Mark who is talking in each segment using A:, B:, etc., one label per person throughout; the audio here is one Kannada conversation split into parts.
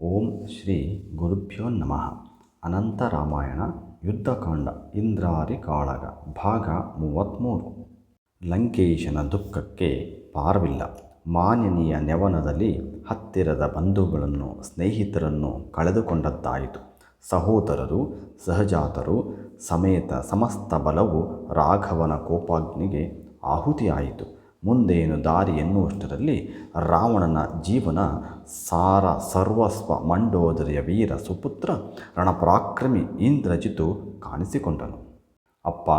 A: ಓಂ ಶ್ರೀ ಗುರುಭ್ಯೋ ನಮಃ. ಅನಂತ ರಾಮಾಯಣ, ಯುದ್ಧಕಾಂಡ ಇಂದ್ರಾರಿ ಕಾಳಗ, ಭಾಗ ಮೂವತ್ತ್ಮೂರು ಲಂಕೇಶನ ದುಃಖಕ್ಕೆ ಪಾರವಿಲ್ಲ. ಮಾನಿನಿಯ ನೆವನದಲ್ಲಿ ಹತ್ತಿರದ ಬಂಧುಗಳನ್ನು, ಸ್ನೇಹಿತರನ್ನು ಕಳೆದುಕೊಂಡದ್ದಾಯಿತು. ಸಹೋದರರು, ಸಹಜಾತರು, ಸಮೇತ ಸಮಸ್ತ ಬಲವು ರಾಘವನ ಕೋಪಾಗ್ನಿಗೆ ಆಹುತಿಯಾಯಿತು. ಮುಂದೇನು ದಾರಿ ಎನ್ನುವಷ್ಟರಲ್ಲಿ ರಾವಣನ ಜೀವನ ಸಾರ ಸರ್ವಸ್ವ ಮಂಡೋದರಿಯ ವೀರ ಸುಪುತ್ರ ರಣಪರಾಕ್ರಮಿ ಇಂದ್ರಜಿತು ಕಾಣಿಸಿಕೊಂಡನು. ಅಪ್ಪ,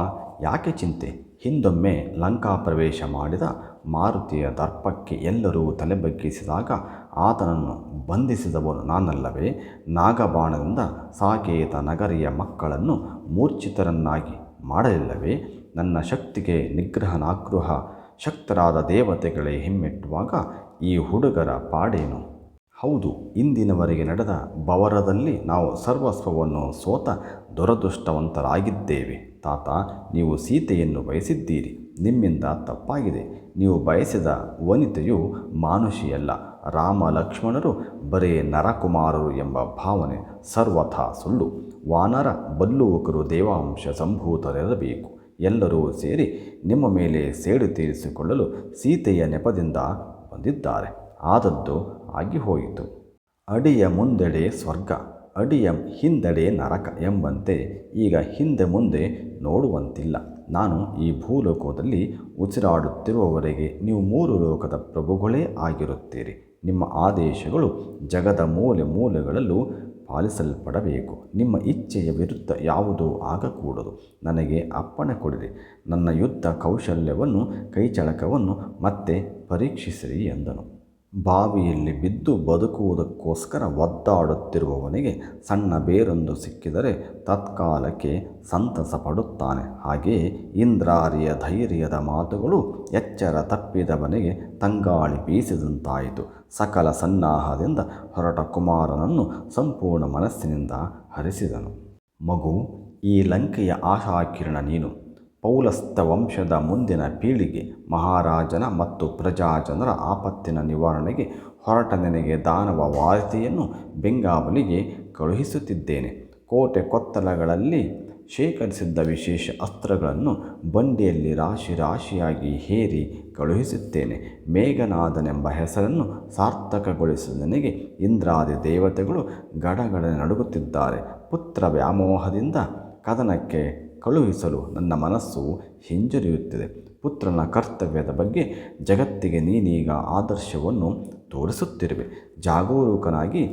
A: ಯಾಕೆ ಚಿಂತೆ? ಹಿಂದೊಮ್ಮೆ ಲಂಕಾ ಪ್ರವೇಶ ಮಾಡಿದ ಮಾರುತಿಯ ದರ್ಪಕ್ಕೆ ಎಲ್ಲರೂ ತಲೆಬಗ್ಗಿಸಿದಾಗ ಆತನನ್ನು ಬಂಧಿಸಿದವನು ನಾನಲ್ಲವೇ? ನಾಗಬಾಣದಿಂದ ಸಾಕೇತ ನಗರಿಯ ಮಕ್ಕಳನ್ನು ಮೂರ್ಛಿತರನ್ನಾಗಿ ಮಾಡಲಿಲ್ಲವೇ? ನನ್ನ ಶಕ್ತಿಗೆ ನಿಗ್ರಹನಾಗೃಹ ಶಕ್ತರಾದ ದೇವತೆಗಳೇ ಹಿಮ್ಮೆಟ್ಟುವಾಗ ಈ ಹುಡುಗರ ಪಾಡೇನು? ಹೌದು, ಇಂದಿನವರೆಗೆ ನಡೆದ ಬವರದಲ್ಲಿ ನಾವು ಸರ್ವಸ್ವವನ್ನು ಸೋತ ದುರದೃಷ್ಟವಂತರಾಗಿದ್ದೇವೆ. ತಾತ, ನೀವು ಸೀತೆಯನ್ನು ಬಯಸಿದ್ದೀರಿ. ನಿಮ್ಮಿಂದ ತಪ್ಪಾಗಿದೆ. ನೀವು ಬಯಸಿದ ವನಿತೆಯು ಮಾನುಷಿಯಲ್ಲ. ರಾಮ ಲಕ್ಷ್ಮಣರು ಬರೇ ನರಕುಮಾರರು ಎಂಬ ಭಾವನೆ ಸರ್ವಥಾ ಸುಳ್ಳು. ವಾನರ ಬಲ್ಲುವಕರು ದೇವಾಂಶ ಸಂಭೂತರಿರಬೇಕು. ಎಲ್ಲರೂ ಸೇರಿ ನಿಮ್ಮ ಮೇಲೆ ಸೇಡು ತೀರಿಸಿಕೊಳ್ಳಲು ಸೀತೆಯ ನೆಪದಿಂದ ಬಂದಿದ್ದಾರೆ. ಆದದ್ದು ಆಗಿ ಹೋಯಿತು. ಅಡಿಯ ಮುಂದೆಡೆ ಸ್ವರ್ಗ, ಅಡಿಯ ಹಿಂದೆಡೆ ನರಕ ಎಂಬಂತೆ ಈಗ ಹಿಂದೆ ಮುಂದೆ ನೋಡುವಂತಿಲ್ಲ. ನಾನು ಈ ಭೂಲೋಕದಲ್ಲಿ ಉಸಿರಾಡುತ್ತಿರುವವರೆಗೆ ನೀವು ಮೂರು ಲೋಕದ ಪ್ರಭುಗಳೇ ಆಗಿರುತ್ತೀರಿ. ನಿಮ್ಮ ಆದೇಶಗಳು ಜಗದ ಮೂಲೆ ಮೂಲೆಗಳಲ್ಲೂ ಪಾಲಿಸಲ್ಪಡಬೇಕು. ನಿಮ್ಮ ಇಚ್ಛೆಯ ವಿರುದ್ಧ ಯಾವುದೂ ಆಗಕೂಡದು. ನನಗೆ ಅಪ್ಪಣೆ ಕೊಡಿರಿ. ನನ್ನ ಯುದ್ಧ ಕೌಶಲ್ಯವನ್ನು, ಕೈಚಳಕವನ್ನು ಮತ್ತೆ ಪರೀಕ್ಷಿಸಿರಿ ಎಂದನು. ಬಾವಿಯಲ್ಲಿ ಬಿದ್ದು ಬದುಕುವುದಕ್ಕೋಸ್ಕರ ಒದ್ದಾಡುತ್ತಿರುವವನಿಗೆ ಸಣ್ಣ ಬೇರೊಂದು ಸಿಕ್ಕಿದರೆ ತತ್ಕಾಲಕ್ಕೆ ಸಂತಸ ಪಡುತ್ತಾನೆ. ಹಾಗೆಯೇ ಇಂದ್ರಾರಿಯ ಧೈರ್ಯದ ಮಾತುಗಳು ಎಚ್ಚರ ತಪ್ಪಿದವನಿಗೆ ತಂಗಾಳಿ ಬೀಸಿದಂತಾಯಿತು. ಸಕಲ ಸನ್ನಾಹದಿಂದ ಹೊರಟ ಕುಮಾರನನ್ನು ಸಂಪೂರ್ಣ ಮನಸ್ಸಿನಿಂದ ಹರಿಸಿದನು. ಮಗು, ಈ ಲಂಕೆಯ ಆಶಾಕಿರಣ ನೀನು. ಪೌಲಸ್ಥ ವಂಶದ ಮುಂದಿನ ಪೀಳಿಗೆ, ಮಹಾರಾಜನ ಮತ್ತು ಪ್ರಜಾಜನರ ಆಪತ್ತಿನ ನಿವಾರಣೆಗೆ ಹೊರಟ ನಿನಗೆ ದಾನವ ವಾರ್ತೆಯನ್ನು ಬೆಂಗಾವಲಿಗೆ ಕಳುಹಿಸುತ್ತಿದ್ದೇನೆ. ಕೋಟೆ ಕೊತ್ತಲಗಳಲ್ಲಿ ಶೇಖರಿಸಿದ್ದ ವಿಶೇಷ ಅಸ್ತ್ರಗಳನ್ನು ಬಂಡಿಯಲ್ಲಿ ರಾಶಿ ರಾಶಿಯಾಗಿ ಹೇರಿ ಕಳುಹಿಸುತ್ತೇನೆ. ಮೇಘನಾದನೆಂಬ ಹೆಸರನ್ನು ಸಾರ್ಥಕಗೊಳಿಸಿದ ನನಗೆ ಇಂದ್ರಾದಿ ದೇವತೆಗಳು ಗಡಗಡ ನಡುಗುತ್ತಿದ್ದಾರೆ. ಪುತ್ರ ವ್ಯಾಮೋಹದಿಂದ ಕದನಕ್ಕೆ ಕಳುಹಿಸಲು ನನ್ನ ಮನಸ್ಸು ಹಿಂಜರಿಯುತ್ತಿದೆ. ಪುತ್ರನ ಕರ್ತವ್ಯದ ಬಗ್ಗೆ ಜಗತ್ತಿಗೆ ನೀನೀಗ ಆದರ್ಶವನ್ನು ತೋರಿಸುತ್ತಿರುವೆ. ಜಾಗರೂಕನಾಗಿ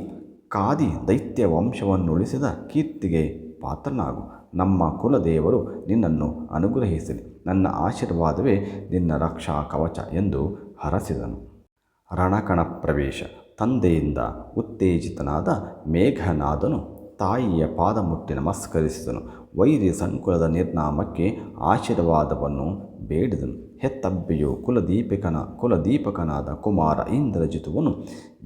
A: ಕಾದಿ ದೈತ್ಯ ವಂಶವನ್ನು ಉಳಿಸಿದ ಕೀರ್ತಿಗೆ ಪಾತ್ರನಾಗು. ನಮ್ಮ ಕುಲದೇವರು ನಿನ್ನನ್ನು ಅನುಗ್ರಹಿಸಲಿ ನನ್ನ ಆಶೀರ್ವಾದವೇ ನಿನ್ನ ರಕ್ಷಾ ಕವಚ ಎಂದು ಹರಸಿದನು. ರಣಕಣ ಪ್ರವೇಶ. ತಂದೆಯಿಂದ ಉತ್ತೇಜಿತನಾದ ಮೇಘನಾದನು ತಾಯಿಯ ಪಾದ ಮುಟ್ಟಿ ನಮಸ್ಕರಿಸಿದನು. ವೈರಿ ಸಂಕುಲದ ನಿರ್ನಾಮಕ್ಕೆ ಆಶೀರ್ವಾದವನ್ನು ಬೇಡಿದನು. ಹೆತ್ತಬ್ಬೆಯು ಕುಲದೀಪಕನ, ಕುಲದೀಪಕನಾದ ಕುಮಾರ ಇಂದ್ರಜಿತುವನು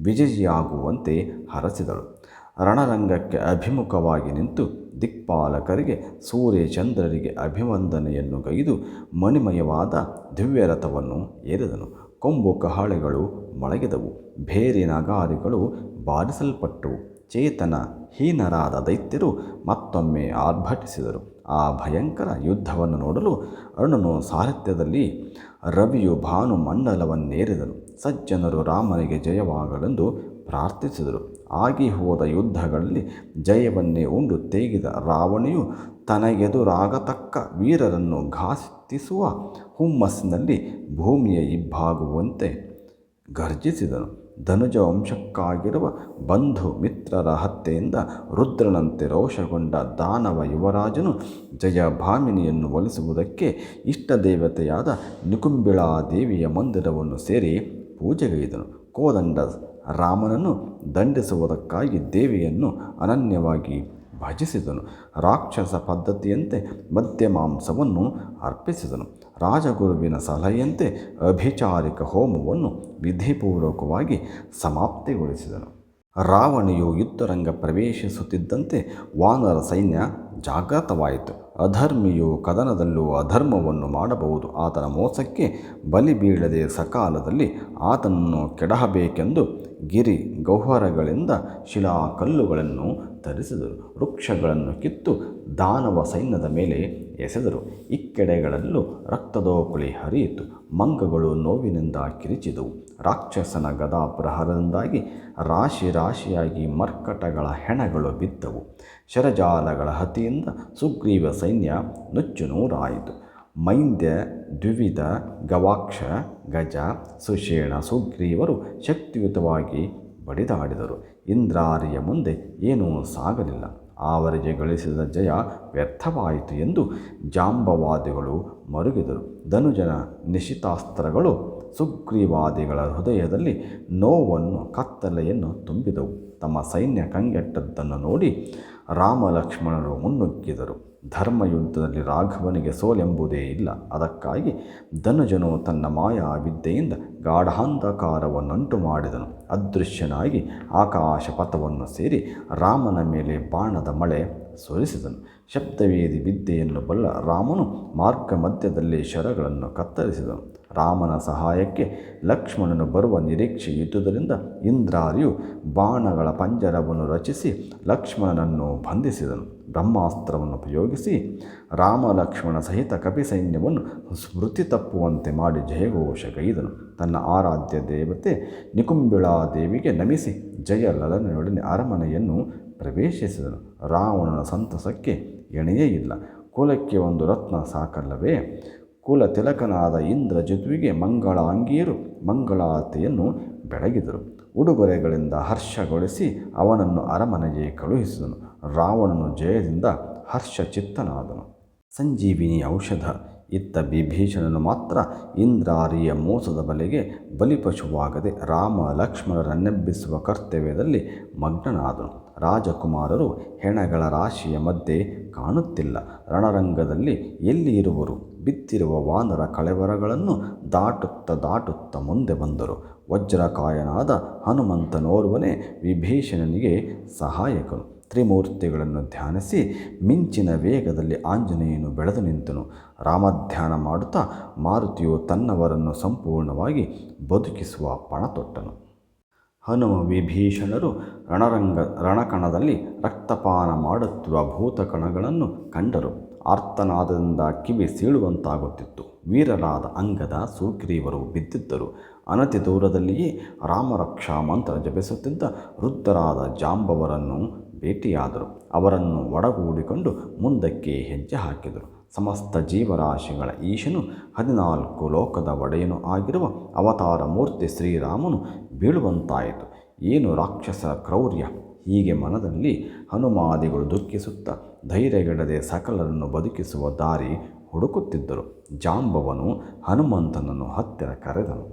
A: ವಿಜಯಿಯಾಗುವಂತೆ ಹರಸಿದಳು. ರಣರಂಗಕ್ಕೆ ಅಭಿಮುಖವಾಗಿ ನಿಂತು ದಿಕ್ಪಾಲಕರಿಗೆ, ಸೂರ್ಯಚಂದ್ರರಿಗೆ ಅಭಿವಂದನೆಯನ್ನು ಗೈದು ಮಣಿಮಯವಾದ ದಿವ್ಯರಥವನ್ನು ಏರಿದನು. ಕೊಂಬು ಕಹಾಳೆಗಳು ಮೊಳಗಿದವು. ಬೇರೆ ನಗಾರಿಗಳು ಬಾರಿಸಲ್ಪಟ್ಟವು ಚೇತನ ಹೀನರಾದ ದೈತ್ಯರು ಮತ್ತೊಮ್ಮೆ ಆರ್ಭಟಿಸಿದರು. ಆ ಭಯಂಕರ ಯುದ್ಧವನ್ನು ನೋಡಲು ಅರುಣನು ಸಾರಥ್ಯದಲ್ಲಿ ರವಿಯು ಭಾನುಮಂಡಲವನ್ನೇರಿದನು. ಸಜ್ಜನರು ರಾಮನಿಗೆ ಜಯವಾಗಲೆಂದು ಪ್ರಾರ್ಥಿಸಿದರು. ಆಗಿ ಹೋದ ಯುದ್ಧಗಳಲ್ಲಿ ಜಯವನ್ನೇ ಉಂಡು ತೇಗಿದ ರಾವಣಿಯು ತನಗೆದುರಾಗತಕ್ಕ ವೀರರನ್ನು ಘಾತಿಸುವ ಹುಮ್ಮಸ್ಸಿನಲ್ಲಿ ಭೂಮಿಯ ಇಬ್ಬಾಗುವಂತೆ ಗರ್ಜಿಸಿದನು ಧನುಜ ವಂಶಕ್ಕಾಗಿರುವ ಬಂಧು ಮಿತ್ರರ ಹತ್ಯೆಯಿಂದ ರುದ್ರನಂತೆ ರೋಷಗೊಂಡ ದಾನವ ಯುವರಾಜನು ಜಯಭಾಮಿನಿಯನ್ನು ಒಲಿಸುವುದಕ್ಕೆ ಇಷ್ಟದೇವತೆಯಾದ ನಿಕುಂಬಿಳಾ ದೇವಿಯ ಮಂದಿರವನ್ನು ಸೇರಿ ಪೂಜೆಗೈದನು. ಕೋದಂಡ ರಾಮನನ್ನು ದಂಡಿಸುವುದಕ್ಕಾಗಿ ದೇವಿಯನ್ನು ಅನನ್ಯವಾಗಿ ಭಜಿಸಿದನು. ರಾಕ್ಷಸ ಪದ್ಧತಿಯಂತೆ ಮದ್ಯ ಮಾಂಸವನ್ನು ಅರ್ಪಿಸಿದನು. ರಾಜಗುರುವಿನ ಸಲಹೆಯಂತೆ ಅಭಿಚಾರಿಕ ಹೋಮವನ್ನು ವಿಧಿಪೂರ್ವಕವಾಗಿ ಸಮಾಪ್ತಿಗೊಳಿಸಿದನು. ರಾವಣಿಯು ಯುದ್ಧರಂಗ ಪ್ರವೇಶಿಸುತ್ತಿದ್ದಂತೆ ವಾನರ ಸೈನ್ಯ ಜಾಗೃತವಾಯಿತು. ಅಧರ್ಮಿಯು ಕದನದಲ್ಲೂ ಅಧರ್ಮವನ್ನು ಮಾಡಬಹುದು. ಆತನ ಮೋಸಕ್ಕೆ ಬಲಿ ಬೀಳದೆ ಸಕಾಲದಲ್ಲಿ ಆತನನ್ನು ಕೆಡಹಬೇಕೆಂದು ಗಿರಿ ಗೌಹರಗಳಿಂದ ಶಿಲಾಕಲ್ಲುಗಳನ್ನು ತರಿಸಿದರು. ವೃಕ್ಷಗಳನ್ನು ಕಿತ್ತು ದಾನವ ಸೈನ್ಯದ ಮೇಲೆ ಎಸೆದರು. ಇಕ್ಕೆಡೆಗಳಲ್ಲೂ ರಕ್ತದೋಕುಳಿ ಹರಿಯಿತು. ಮಂಗಗಳು ನೋವಿನಿಂದ ಕಿರಿಚಿದವು. ರಾಕ್ಷಸನ ಗದಾ ಪ್ರಹಾರದಿಂದಾಗಿ ರಾಶಿ ರಾಶಿಯಾಗಿ ಮರ್ಕಟಗಳ ಹೆಣಗಳು ಬಿದ್ದವು. ಶರಜಾಲಗಳ ಹತಿಯಿಂದ ಸುಗ್ರೀವ ಸೈನ್ಯ ನುಚ್ಚು ನೂರಾಯಿತು. ಮೈಂದ್ಯ, ದ್ವಿವಿಧ, ಗವಾಕ್ಷ, ಗಜ, ಸುಷೇಣ, ಸುಗ್ರೀವರು ಶಕ್ತಿಯುತವಾಗಿ ಬಡಿದಾಡಿದರು. ಇಂದ್ರಾರಿಯ ಮುಂದೆ ಏನೂ ಸಾಗಲಿಲ್ಲ. ಆವರಿಗೆ ಗಳಿಸಿದ ಜಯ ವ್ಯರ್ಥವಾಯಿತು ಎಂದು ಜಾಂಬವಾದಿಗಳು ಮರುಗಿದರು. ಧನುಜನ ನಿಶಿತಾಸ್ತ್ರಗಳು ಸುಗ್ರೀವಾದಿಗಳ ಹೃದಯದಲ್ಲಿ ನೋವನ್ನು, ಕತ್ತಲೆಯನ್ನು ತುಂಬಿದವು. ತಮ್ಮ ಸೈನ್ಯ ಕಂಗೆಟ್ಟದ್ದನ್ನು ನೋಡಿ ರಾಮಲಕ್ಷ್ಮಣರು ಮುನ್ನುಗ್ಗಿದರು. ಧರ್ಮಯುದ್ಧದಲ್ಲಿ ರಾಘವನಿಗೆ ಸೋಲೆಂಬುದೇ ಇಲ್ಲ. ಅದಕ್ಕಾಗಿ ಧನುಜನು ತನ್ನ ಮಾಯಾ ವಿದ್ಯೆಯಿಂದ ಗಾಢಾಂಧಕಾರವನ್ನುಂಟು ಮಾಡಿದನು. ಅದೃಶ್ಯನಾಗಿ ಆಕಾಶ ಪಥವನ್ನು ಸೇರಿ ರಾಮನ ಮೇಲೆ ಬಾಣದ ಮಳೆ ಸುರಿಸಿದನು. ಶಬ್ದವೇದಿ ವಿದ್ಯೆಯನ್ನು ಬಲ್ಲ ರಾಮನು ಮಾರ್ಗ ಮಧ್ಯದಲ್ಲಿ ಶರಗಳನ್ನು ಕತ್ತರಿಸಿದನು. ರಾಮನ ಸಹಾಯಕ್ಕೆ ಲಕ್ಷ್ಮಣನು ಬರುವ ನಿರೀಕ್ಷೆ ಇದ್ದುದರಿಂದ ಇಂದ್ರಾರಿಯು ಬಾಣಗಳ ಪಂಜರವನ್ನು ರಚಿಸಿ ಲಕ್ಷ್ಮಣನನ್ನು ಬಂಧಿಸಿದನು. ಬ್ರಹ್ಮಾಸ್ತ್ರವನ್ನು ಉಪಯೋಗಿಸಿ ರಾಮ ಲಕ್ಷ್ಮಣ ಸಹಿತ ಕಪಿ ಸೈನ್ಯವನ್ನು ಸ್ಮೃತಿ ತಪ್ಪುವಂತೆ ಮಾಡಿ ಜಯಘೋಷಗೈದನು ತನ್ನ ಆರಾಧ್ಯ ದೇವತೆ ನಿಕುಂಬಿಳಾ ದೇವಿಗೆ ನಮಿಸಿ ಜಯ ಲಲನೆಯೊಡನೆ ಅರಮನೆಯನ್ನು ಪ್ರವೇಶಿಸಿದನು. ರಾವಣನ ಸಂತಸಕ್ಕೆ ಎಣೆಯೇ ಇಲ್ಲ. ಕುಲಕ್ಕೆ ಒಂದು ರತ್ನ ಸಾಕಲ್ಲವೇ? ಕುಲ ತಿಲಕನಾದ ಇಂದ್ರ ಜತುವಿಗೆ ಮಂಗಳ ಅಂಗೀರು ಮಂಗಳಾರತಿಯನ್ನು ಬೆಳಗಿದರು. ಉಡುಗೊರೆಗಳಿಂದ ಹರ್ಷಗೊಳಿಸಿ ಅವನನ್ನು ಅರಮನೆಗೆ ಕಳುಹಿಸಿದನು. ರಾವಣನು ಜಯದಿಂದ ಹರ್ಷಚಿತ್ತನಾದನು. ಸಂಜೀವಿನಿ ಔಷಧ, ಇತ್ತ ಬಿಭೀಷಣನು ಮಾತ್ರ ಇಂದ್ರಾರಿಯ ಮೋಸದ ಬಲೆಗೆ ಬಲಿಪಶುವಾಗದೆ ರಾಮ ಲಕ್ಷ್ಮಣರನ್ನೆಬ್ಬಿಸುವ ಕರ್ತವ್ಯದಲ್ಲಿ ಮಗ್ನನಾದನು. ರಾಜಕುಮಾರರು ಹೆಣಗಳ ರಾಶಿಯ ಮಧ್ಯೆ ಕಾಣುತ್ತಿಲ್ಲ. ರಣರಂಗದಲ್ಲಿ ಎಲ್ಲಿ ಇರುವರು ಬಿತ್ತಿರುವ ವಾನರ ಕಳೆವರಗಳನ್ನು ದಾಟುತ್ತ ದಾಟುತ್ತ ಮುಂದೆ ಬಂದರು. ವಜ್ರಕಾಯನಾದ ಹನುಮಂತನೋರ್ವನೇ ವಿಭೀಷಣನಿಗೆ ಸಹಾಯಕನು. ತ್ರಿಮೂರ್ತಿಗಳನ್ನು ಧ್ಯಾನಿಸಿ ಮಿಂಚಿನ ವೇಗದಲ್ಲಿ ಆಂಜನೇಯನು ಬೆಳೆದು ನಿಂತನು. ರಾಮಧ್ಯಾನ ಮಾಡುತ್ತಾ ಮಾರುತಿಯು ತನ್ನವರನ್ನು ಸಂಪೂರ್ಣವಾಗಿ ಬದುಕಿಸುವ ಪಣ ತೊಟ್ಟನು ಹನುಮ ವಿಭೀಷಣರು ರಣರಂಗ ರಣಕಣದಲ್ಲಿ ರಕ್ತಪಾನ ಮಾಡುತ್ತಿರುವ ಭೂತಕಣಗಳನ್ನು ಕಂಡರು. ಆರ್ತನಾದದಿಂದ ಕಿವಿ ಸೀಳುವಂತಾಗುತ್ತಿತ್ತು. ವೀರರಾದ ಅಂಗದ ಸುಗ್ರೀವರು ಬಿದ್ದಿದ್ದರು. ಅನತಿ ದೂರದಲ್ಲಿಯೇ ರಾಮರಕ್ಷಾ ಮಂತ್ರ ಜಪಿಸುತ್ತಿದ್ದ ವೃದ್ಧರಾದ ಜಾಂಬವರನ್ನು ಭೇಟಿಯಾದರು. ಅವರನ್ನು ಒಡಗೂಡಿಕೊಂಡು ಮುಂದಕ್ಕೆ ಹೆಜ್ಜೆ ಹಾಕಿದರು. ಸಮಸ್ತ ಜೀವರಾಶಿಗಳ ಈಶನು ಹದಿನಾಲ್ಕು ಲೋಕದ ಒಡೆಯನು ಆಗಿರುವ ಅವತಾರ ಮೂರ್ತಿ ಶ್ರೀರಾಮನು ಬೀಳುವಂತಾಯಿತು. ಏನು ರಾಕ್ಷಸ ಕ್ರೌರ್ಯ? ಹೀಗೆ ಮನದಲ್ಲಿ ಹನುಮಾದಿಗಳು ದುಃಖಿಸುತ್ತಾ ಧೈರ್ಯಗೆಡದೆ ಸಕಲರನ್ನು ಬದುಕಿಸುವ ದಾರಿ ಹುಡುಕುತ್ತಿದ್ದರು. ಜಾಂಬವನು ಹನುಮಂತನನ್ನು ಹತ್ತಿರ ಕರೆದನು,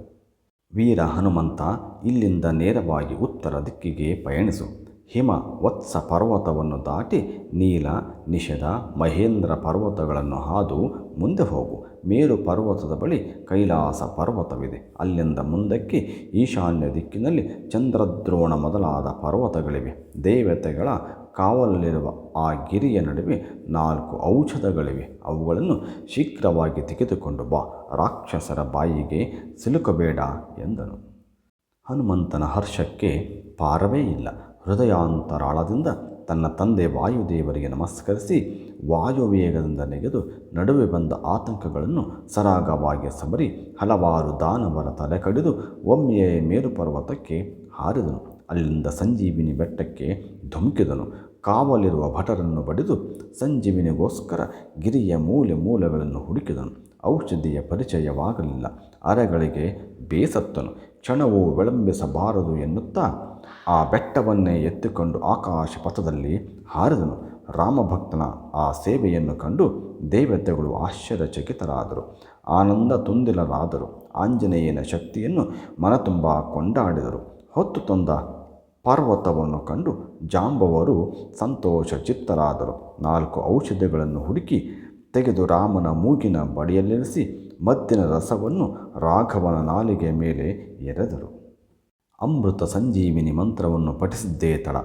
A: ವೀರ ಹನುಮಂತ, ಇಲ್ಲಿಂದ ನೇರವಾಗಿ ಉತ್ತರ ದಿಕ್ಕಿಗೆ ಪಯಣಿಸು. ಹಿಮ ವತ್ಸ ಪರ್ವತವನ್ನು ದಾಟಿ ನೀಲ, ನಿಷಧ, ಮಹೇಂದ್ರ ಪರ್ವತಗಳನ್ನು ಹಾದು ಮುಂದೆ ಹೋಗು. ಮೇರು ಪರ್ವತದ ಬಳಿ ಕೈಲಾಸ ಪರ್ವತವಿದೆ. ಅಲ್ಲಿಂದ ಮುಂದಕ್ಕೆ ಈಶಾನ್ಯ ದಿಕ್ಕಿನಲ್ಲಿ ಚಂದ್ರದ್ರೋಣ ಮೊದಲಾದ ಪರ್ವತಗಳಿವೆ. ದೇವತೆಗಳ ಕಾವಲಲ್ಲಿರುವ ಆ ಗಿರಿಯ ನಡುವೆ ನಾಲ್ಕು ಔಷಧಗಳಿವೆ. ಅವುಗಳನ್ನು ಶೀಘ್ರವಾಗಿ ತೆಗೆದುಕೊಂಡು ಬಾ. ರಾಕ್ಷಸರ ಬಾಯಿಗೆ ಸಿಲುಕಬೇಡ ಎಂದನು. ಹನುಮಂತನ ಹರ್ಷಕ್ಕೆ ಪಾರವೇ ಇಲ್ಲ. ಹೃದಯಾಂತರಾಳದಿಂದ ತನ್ನ ತಂದೆ ವಾಯುದೇವರಿಗೆ ನಮಸ್ಕರಿಸಿ ವಾಯುವೇಗದಿಂದ ನೆಗೆದು ನಡುವೆ ಬಂದ ಆತಂಕಗಳನ್ನು ಸರಾಗವಾಗಿ ಸಮರಿ ಹಲವಾರು ದಾನವರ ತಲೆ ಕಡಿದು ಒಮ್ಮೆಯೇ ಮೇರು ಪರ್ವತಕ್ಕೆ ಹಾರಿದನು. ಅಲ್ಲಿಂದ ಸಂಜೀವಿನಿ ಬೆಟ್ಟಕ್ಕೆ ಧುಮುಕಿದನು. ಕಾವಲಿರುವ ಭಟರನ್ನು ಬಡಿದು ಸಂಜೀವಿನಿಗೋಸ್ಕರ ಗಿರಿಯ ಮೂಲೆ ಮೂಲೆಗಳನ್ನು ಹುಡುಕಿದನು. ಔಷಧಿಯ ಪರಿಚಯವಾಗಲಿಲ್ಲ. ಅರೆಗಳಿಗೆ ಬೇಸತ್ತನು. ಕ್ಷಣವೂ ವಿಳಂಬಿಸಬಾರದು ಎನ್ನುತ್ತಾ ಆ ಬೆಟ್ಟವನ್ನೇ ಎತ್ತಿಕೊಂಡು ಆಕಾಶ ಪಥದಲ್ಲಿ ಹಾರಿದನು. ರಾಮಭಕ್ತನ ಆ ಸೇವೆಯನ್ನು ಕಂಡು ದೇವತೆಗಳು ಆಶ್ಚರ್ಯಚಕಿತರಾದರು. ಆನಂದ ತುಂದಿಲರಾದರು. ಆಂಜನೇಯನ ಶಕ್ತಿಯನ್ನು ಮನತುಂಬ ಕೊಂಡಾಡಿದರು. ಹೊತ್ತು ತಂದ ಪರ್ವತವನ್ನು ಕಂಡು ಜಾಂಬವರು ಸಂತೋಷ ಚಿತ್ತರಾದರು ನಾಲ್ಕು ಔಷಧಿಗಳನ್ನು ಹುಡುಕಿ ತೆಗೆದು ರಾಮನ ಮೂಗಿನ ಬಡಿಯಲ್ಲಿರಿಸಿ ಮದ್ದಿನ ರಸವನ್ನು ರಾಘವನ ನಾಲಿಗೆ ಮೇಲೆ ಎರೆದರು. ಅಮೃತ ಸಂಜೀವಿನಿ ಮಂತ್ರವನ್ನು ಪಠಿಸಿದ್ದೇ ತಡ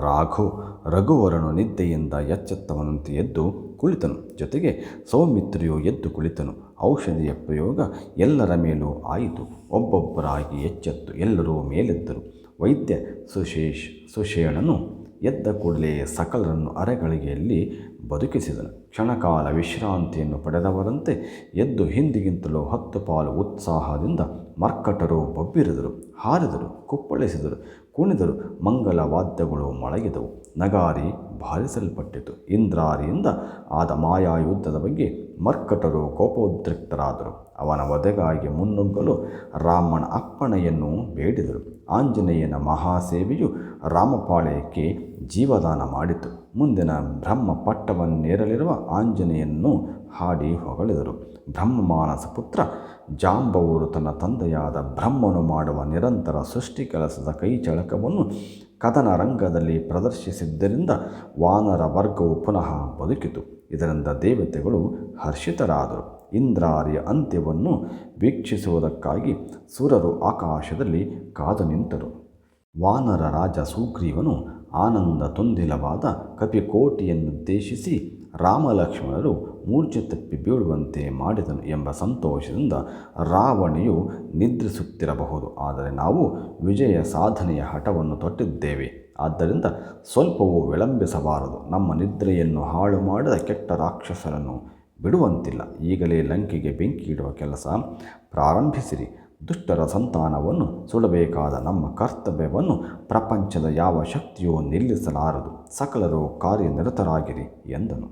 A: ರಾಘು ರಘುವರನು ನಿದ್ದೆಯಿಂದ ಎಚ್ಚೆತ್ತವನಂತೆ ಎದ್ದು ಕುಳಿತನು. ಜೊತೆಗೆ ಸೌಮಿತ್ರಿಯು ಎದ್ದು ಕುಳಿತನು. ಔಷಧಿಯ ಪ್ರಯೋಗ ಎಲ್ಲರ ಮೇಲೂ ಆಯಿತು. ಒಬ್ಬೊಬ್ಬರಾಗಿ ಎಚ್ಚೆತ್ತು ಎಲ್ಲರೂ ಮೇಲೆದ್ದರು. ವೈದ್ಯ ಸುಶೇಷ್ ಸುಷೇಣನು ಎದ್ದ ಕೂಡಲೇ ಸಕಲರನ್ನು ಅರೆಗಳಿಗೆಯಲ್ಲಿ ಬದುಕಿಸಿದನು. ಕ್ಷಣಕಾಲ ವಿಶ್ರಾಂತಿಯನ್ನು ಪಡೆದವರಂತೆ ಎದ್ದು ಹಿಂದಿಗಿಂತಲೂ ಹತ್ತು ಪಾಲು ಉತ್ಸಾಹದಿಂದ ಮರ್ಕಟರು ಬಬ್ಬಿರಿದರು, ಹಾರಿದರು, ಕುಪ್ಪಳಿಸಿದರು, ಕುಣಿದರು, ಮಂಗಲ ವಾದ್ಯಗಳು ಮೊಳಗಿದವು ನಗಾರಿ ಭಾರಿಸಲ್ಪಟ್ಟಿತು. ಇಂದ್ರಾರಿಯಿಂದ ಆದ ಮಾಯಾಯುದ್ಧದ ಬಗ್ಗೆ ಮರ್ಕಟರು ಕೋಪೋದ್ರಿಕ್ತರಾದರು. ಅವನ ವಧೆಗಾಗಿ ಮುನ್ನುಗ್ಗಲು ರಾಮನ ಅಪ್ಪಣೆಯನ್ನು ಬೇಡಿದರು. ಆಂಜನೇಯನ ಮಹಾಸೇವೆಯು ರಾಮಪಾಳ್ಯಕ್ಕೆ ಜೀವದಾನ ಮಾಡಿತು. ಮುಂದಿನ ಬ್ರಹ್ಮ ಪಟ್ಟವನ್ನೇರಲಿರುವ ಆಂಜನೇಯನ್ನು ಹಾಡಿ ಹೊಗಳಿದರು. ಬ್ರಹ್ಮಮಾನಸ ಪುತ್ರ ಜಾಂಬವರು ತನ್ನ ತಂದೆಯಾದ ಬ್ರಹ್ಮನು ಮಾಡುವ ನಿರಂತರ ಸೃಷ್ಟಿ ಕೆಲಸದ ಕೈಚಳಕವನ್ನು ಕದನ ರಂಗದಲ್ಲಿ ಪ್ರದರ್ಶಿಸಿದ್ದರಿಂದ ವಾನರ ವರ್ಗವು ಪುನಃ ಬದುಕಿತು. ಇದರಿಂದ ದೇವತೆಗಳು ಹರ್ಷಿತರಾದರು. ಇಂದ್ರಾರಿಯ ಅಂತ್ಯವನ್ನು ವೀಕ್ಷಿಸುವುದಕ್ಕಾಗಿ ಸುರರು ಆಕಾಶದಲ್ಲಿ ಕಾದು ನಿಂತರು. ವಾನರ ರಾಜ ಸುಗ್ರೀವನು ಆನಂದ ತುಂದಿಲವಾದ ಕಪಿಕೋಟಿಯನ್ನುದ್ದೇಶಿಸಿ ರಾಮಲಕ್ಷ್ಮಣರು ಮೂರ್ಛೆ ತಪ್ಪಿ ಬೀಳುವಂತೆ ಮಾಡಿದನು ಎಂಬ ಸಂತೋಷದಿಂದ ರಾವಣಿಯು ನಿದ್ರಿಸುತ್ತಿರಬಹುದು. ಆದರೆ ನಾವು ವಿಜಯ ಸಾಧನೆಯ ಹಠವನ್ನು ತೊಟ್ಟಿದ್ದೇವೆ. ಆದ್ದರಿಂದ ಸ್ವಲ್ಪವೂ ವಿಳಂಬಿಸಬಾರದು. ನಮ್ಮ ನಿದ್ರೆಯನ್ನು ಹಾಳು ಮಾಡಿದ ಕೆಟ್ಟ ರಾಕ್ಷಸರನ್ನು ಬಿಡುವಂತಿಲ್ಲ. ಈಗಲೇ ಲಂಕೆಗೆ ಬೆಂಕಿ ಇಡುವ ಕೆಲಸ ಪ್ರಾರಂಭಿಸಿರಿ. ದುಷ್ಟರ ಸಂತಾನವನ್ನು ಸುಡಬೇಕಾದ ನಮ್ಮ ಕರ್ತವ್ಯವನ್ನು ಪ್ರಪಂಚದ ಯಾವ ಶಕ್ತಿಯೂ ನಿಲ್ಲಿಸಲಾರದು. ಸಕಲರು ಕಾರ್ಯನಿರತರಾಗಿರಿ ಎಂದನು.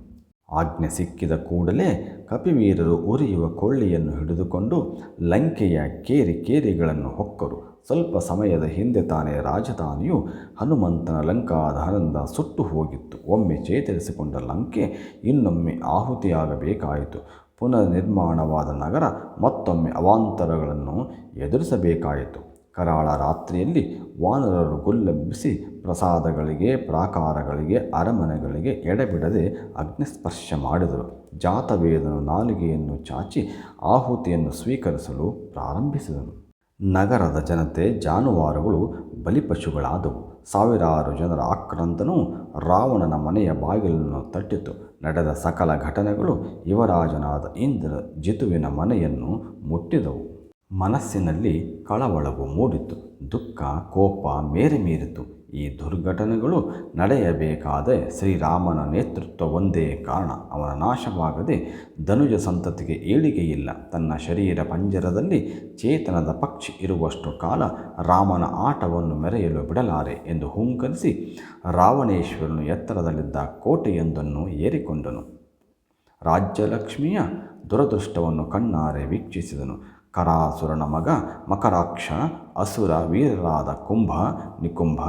A: ಆಜ್ಞೆ ಸಿಕ್ಕಿದ ಕೂಡಲೇ ಕಪಿವೀರರು ಉರಿಯುವ ಕೊಳ್ಳಿಯನ್ನು ಹಿಡಿದುಕೊಂಡು ಲಂಕೆಯ ಕೇರಿ ಕೇರಿಗಳನ್ನು ಹೊಕ್ಕರು. ಸ್ವಲ್ಪ ಸಮಯದ ಹಿಂದೆ ತಾನೇ ರಾಜಧಾನಿಯು ಹನುಮಂತನ ಲಂಕಾಧಾರದಿಂದ ಸುಟ್ಟು ಹೋಗಿತ್ತು. ಒಮ್ಮೆ ಚೇತರಿಸಿಕೊಂಡ ಲಂಕೆ ಇನ್ನೊಮ್ಮೆ ಆಹುತಿಯಾಗಬೇಕಾಯಿತು. ಪುನರ್ ನಿರ್ಮಾಣವಾದ ನಗರ ಮತ್ತೊಮ್ಮೆ ಅವಾಂತರಗಳನ್ನು ಎದುರಿಸಬೇಕಾಯಿತು. ಕರಾಳ ರಾತ್ರಿಯಲ್ಲಿ ವಾನರರು ಗುಲ್ಲಂಬಿಸಿ ಪ್ರಸಾದಗಳಿಗೆ, ಪ್ರಾಕಾರಗಳಿಗೆ, ಅರಮನೆಗಳಿಗೆ ಎಡೆಬಿಡದೆ ಅಗ್ನಿಸ್ಪರ್ಶ ಮಾಡಿದರು. ಜಾತವೇದನು ನಾಲಿಗೆಯನ್ನು ಚಾಚಿ ಆಹುತಿಯನ್ನು ಸ್ವೀಕರಿಸಲು ಪ್ರಾರಂಭಿಸಿದನು. ನಗರದ ಜನತೆ ಜಾನುವಾರುಗಳು ಬಲಿಪಶುಗಳಾದವು. ಸಾವಿರಾರು ಜನರ ಆಕ್ರಂದನು ರಾವಣನ ಮನೆಯ ಬಾಗಿಲನ್ನು ತಟ್ಟಿತು. ನಡೆದ ಸಕಲ ಘಟನೆಗಳು ಯುವರಾಜನಾದ ಇಂದ್ರ ಜಿತುವಿನ ಮನೆಯನ್ನು ಮುಟ್ಟಿದವು. ಮನಸ್ಸಿನಲ್ಲಿ ಕಳವಳವು ಮೂಡಿತು. ದುಃಖ, ಕೋಪ ಮೇರೆ ಮೀರಿತು. ಈ ದುರ್ಘಟನೆಗಳು ನಡೆಯಬೇಕಾದ ಶ್ರೀರಾಮನ ನೇತೃತ್ವ ಒಂದೇ ಕಾರಣ. ಅವನ ನಾಶವಾಗದೆ ಧನುಜ ಸಂತತಿಗೆ ಏಳಿಗೆಯಿಲ್ಲ. ತನ್ನ ಶರೀರ ಪಂಜರದಲ್ಲಿ ಚೇತನದ ಪಕ್ಷಿ ಇರುವಷ್ಟು ಕಾಲ ರಾಮನ ಆಟವನ್ನು ಮೆರೆಯಲು ಬಿಡಲಾರೆ ಎಂದು ಹುಂಕರಿಸಿ ರಾವಣೇಶ್ವರನು ಎತ್ತರದಲ್ಲಿದ್ದ ಕೋಟೆಯೊಂದನ್ನು ಏರಿಕೊಂಡನು. ರಾಜ್ಯಲಕ್ಷ್ಮಿಯ ದುರದೃಷ್ಟವನ್ನು ಕಣ್ಣಾರೆ ವೀಕ್ಷಿಸಿದನು. ಕರಾಸುರನ ಮಗ ಮಕರಾಕ್ಷ, ಅಸುರ, ವೀರರಾದ ಕುಂಭ, ನಿಕುಂಭ,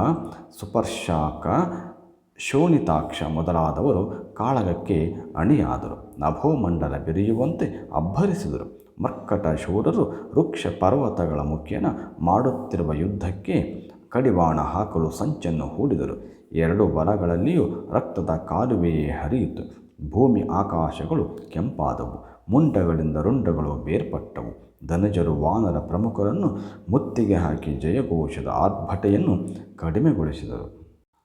A: ಸುಪರ್ಶಾಕ, ಶೋಣಿತಾಕ್ಷ ಮೊದಲಾದವರು ಕಾಳಗಕ್ಕೆ ಅಣಿಯಾದರು. ನಭೋಮಂಡಲ ಬೆರೆಯುವಂತೆ ಅಬ್ಬರಿಸಿದರು. ಮರ್ಕಟ ಶೂರರು ವೃಕ್ಷ ಪರ್ವತಗಳ ಮುಖೇನ ಮಾಡುತ್ತಿರುವ ಯುದ್ಧಕ್ಕೆ ಕಡಿವಾಣ ಹಾಕಲು ಸಂಚನ್ನು ಹೂಡಿದರು. ಎರಡು ಬಲಗಳಲ್ಲಿಯೂ ರಕ್ತದ ಕಾಲುವೆಯೇ ಹರಿಯಿತು. ಭೂಮಿ ಆಕಾಶಗಳು ಕೆಂಪಾದವು. ಮುಂಡಗಳಿಂದ ರುಂಡಗಳು ಬೇರ್ಪಟ್ಟವು. ಧನುಜರು ವಾನರ ಪ್ರಮುಖರನ್ನು ಮುತ್ತಿಗೆ ಹಾಕಿ ಜಯಘೋಷದ ಆರ್ಭಟೆಯನ್ನು ಕಡಿಮೆಗೊಳಿಸಿದರು.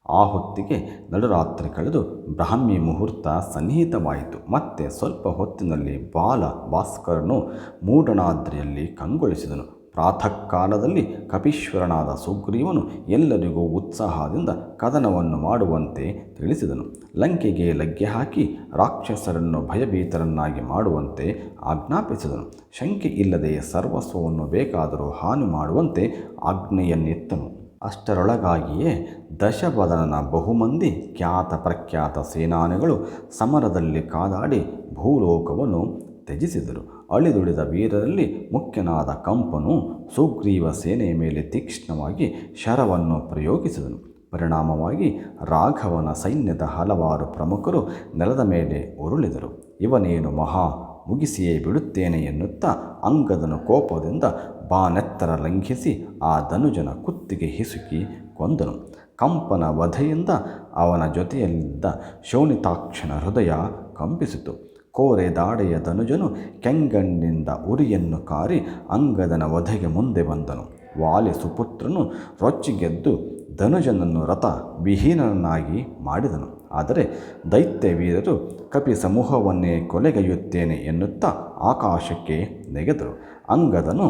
A: ಆ ಹೊತ್ತಿಗೆ ನಡುರಾತ್ರಿ ಕಳೆದು ಬ್ರಾಹ್ಮಿ ಮುಹೂರ್ತ ಸನ್ನಿಹಿತವಾಯಿತು. ಮತ್ತೆ ಸ್ವಲ್ಪ ಹೊತ್ತಿನಲ್ಲಿ ಬಾಲ ಭಾಸ್ಕರನು ಮೂಡಣಾದ್ರಿಯಲ್ಲಿ ಕಂಗೊಳಿಸಿದನು. ಪ್ರಾತಃ ಕಾಲದಲ್ಲಿ ಕಪೀಶ್ವರನಾದ ಸುಗ್ರೀವನು ಎಲ್ಲರಿಗೂ ಉತ್ಸಾಹದಿಂದ ಕದನವನ್ನು ಮಾಡುವಂತೆ ತಿಳಿಸಿದನು. ಲಂಕೆಗೆ ಲಗ್ಗೆ ಹಾಕಿ ರಾಕ್ಷಸರನ್ನು ಭಯಭೀತರನ್ನಾಗಿ ಮಾಡುವಂತೆ ಆಜ್ಞಾಪಿಸಿದನು. ಶಂಕೆ ಇಲ್ಲದೆ ಸರ್ವಸ್ವವನ್ನು ಬೇಕಾದರೂ ಹಾನಿ ಮಾಡುವಂತೆ ಆಜ್ಞೆಯನ್ನಿತ್ತನು. ಅಷ್ಟರೊಳಗಾಗಿಯೇ ದಶಬದನನ ಬಹುಮಂದಿ ಖ್ಯಾತ ಪ್ರಖ್ಯಾತ ಸೇನಾನಿಗಳು ಸಮರದಲ್ಲಿ ಕಾದಾಡಿ ಭೂಲೋಕವನ್ನು ತ್ಯಜಿಸಿದರು. ಅಳಿದುಳಿದ ವೀರರಲ್ಲಿ ಮುಖ್ಯನಾದ ಕಂಪನು ಸುಗ್ರೀವ ಸೇನೆಯ ಮೇಲೆ ತೀಕ್ಷ್ಣವಾಗಿ ಶರವನ್ನು ಪ್ರಯೋಗಿಸಿದನು. ಪರಿಣಾಮವಾಗಿ ರಾಘವನ ಸೈನ್ಯದ ಹಲವಾರು ಪ್ರಮುಖರು ನೆಲದ ಮೇಲೆ ಉರುಳಿದರು. ಇವನೇನು ಮಹಾ, ಮುಗಿಸಿಯೇ ಬಿಡುತ್ತೇನೆ ಎನ್ನುತ್ತಾ ಅಂಗದನು ಕೋಪದಿಂದ ಬಾನೆತ್ತರ ಲಂಘಿಸಿ ಆ ಧನುಜನ ಕುತ್ತಿಗೆ ಹಿಸುಕಿ ಕೊಂದನು. ಕಂಪನ ವಧೆಯಿಂದ ಅವನ ಜೊತೆಯಲ್ಲಿದ್ದ ಶೋಣಿತಾಕ್ಷನ ಹೃದಯ ಕಂಪಿಸಿತು. ಕೋರೆ ದಾಡೆಯ ಧನುಜನು ಕೆಂಗಣ್ಣಿಂದ ಉರಿಯನ್ನು ಕಾರಿ ಅಂಗದನ ವಧೆಗೆ ಮುಂದೆ ಬಂದನು. ವಾಲಿ ಸುಪುತ್ರನು ರೊಚ್ಚಿಗೆದ್ದು ಧನುಜನನ್ನು ರಥ ವಿಹೀನನಾಗಿ ಮಾಡಿದನು. ಆದರೆ ದೈತ್ಯ ವೀರರು ಕಪಿ ಸಮೂಹವನ್ನೇ ಕೊಲೆಗೈಯುತ್ತೇನೆ ಎನ್ನುತ್ತಾ ಆಕಾಶಕ್ಕೆ ನೆಗೆದರು. ಅಂಗದನು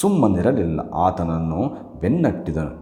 A: ಸುಮ್ಮನಿರಲಿಲ್ಲ. ಆತನನ್ನು ಬೆನ್ನಟ್ಟಿದನು.